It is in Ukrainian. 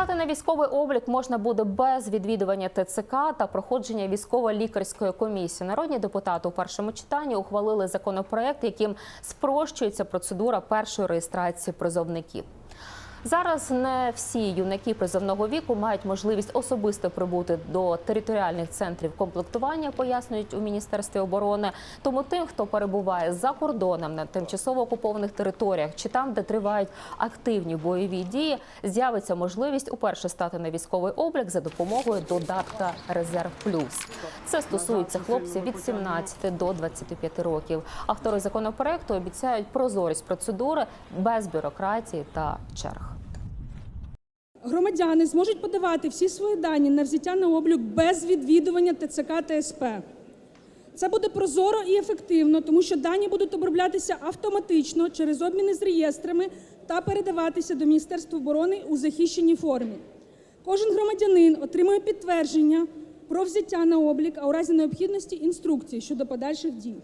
Стати на військовий облік можна буде без відвідування ТЦК та проходження військово-лікарської комісії. Народні депутати у першому читанні ухвалили законопроект, яким спрощується процедура першої реєстрації призовників. Зараз не всі юнаки призовного віку мають можливість особисто прибути до територіальних центрів комплектування, пояснюють у міністерстві оборони. Тому тим, хто перебуває за кордоном на тимчасово окупованих територіях чи там, де тривають активні бойові дії, з'явиться можливість уперше стати на військовий облік за допомогою додатка Резерв Плюс. Це стосується хлопців від 17 до 25 років. Автори законопроекту обіцяють прозорість процедури без бюрократії та черг. Громадяни зможуть подавати всі свої дані на взяття на облік без відвідування ТЦК та СП. Це буде прозоро і ефективно, тому що дані будуть оброблятися автоматично через обміни з реєстрами та передаватися до Міністерства оборони у захищеній формі. Кожен громадянин отримує підтвердження про взяття на облік, а у разі необхідності інструкції щодо подальших дій.